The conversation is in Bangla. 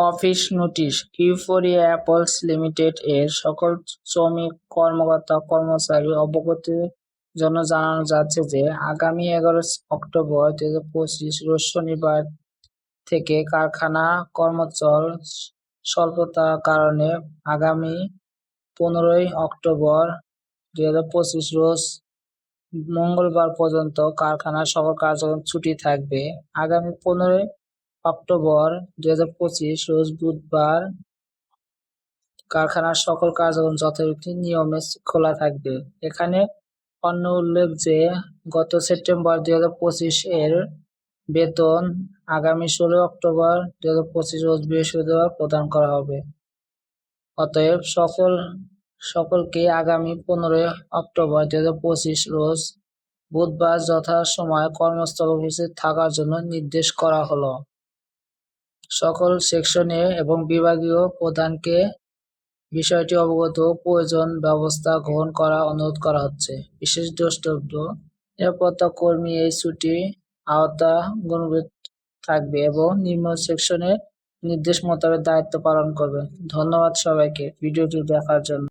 Office notice. Euphoria Apples limited এর সকল শ্রমিক, কর্মকর্তা, কর্মচারী অবগতির জন্য জানানো যাচ্ছে যে, আগামী এগারো অক্টোবর দু হাজার পঁচিশ রোজ শনিবার থেকে কারখানা কর্মচল স্বল্পতার কারণে আগামী পনেরোই অক্টোবর দু হাজার পঁচিশ রোজ মঙ্গলবার পর্যন্ত কারখানার সকল কার্যক্রম ছুটি থাকবে। আগামী পনেরোই অক্টোবর দুই হাজার পঁচিশ রোজ বুধবার কারখানার সকল কার্যক্রম যথারীতি নিয়মে খোলা থাকবে। এখানে অন্য উল্লেখ যে, গত সেপ্টেম্বর দুই হাজার পঁচিশ এর বেতন আগামী ষোলো অক্টোবর দুই হাজার পঁচিশ রোজ বৃহস্পতিবার প্রদান করা হবে। অতএব সকল, সকলকে আগামী পনেরোই অক্টোবর দুই হাজার পঁচিশ রোজ বুধবার যথাসময়ে কর্মস্থল উপস্থিত থাকার জন্য নির্দেশ করা হলো। সকল সেকশনে এবং বিভাগীয় প্রধানকে বিষয়টি অবগত প্রয়োজন ব্যবস্থা গ্রহণ করা অনুরোধ করা হচ্ছে। বিশেষ দ্রষ্টব্য, নিরাপত্তা কর্মী এই ছুটি আওতা গুণগত থাকবে এবং নিম্ন সেকশনের নির্দেশ মোতাবেক দায়িত্ব পালন করবে ধন্যবাদ সবাইকে ভিডিওটি দেখার জন্য।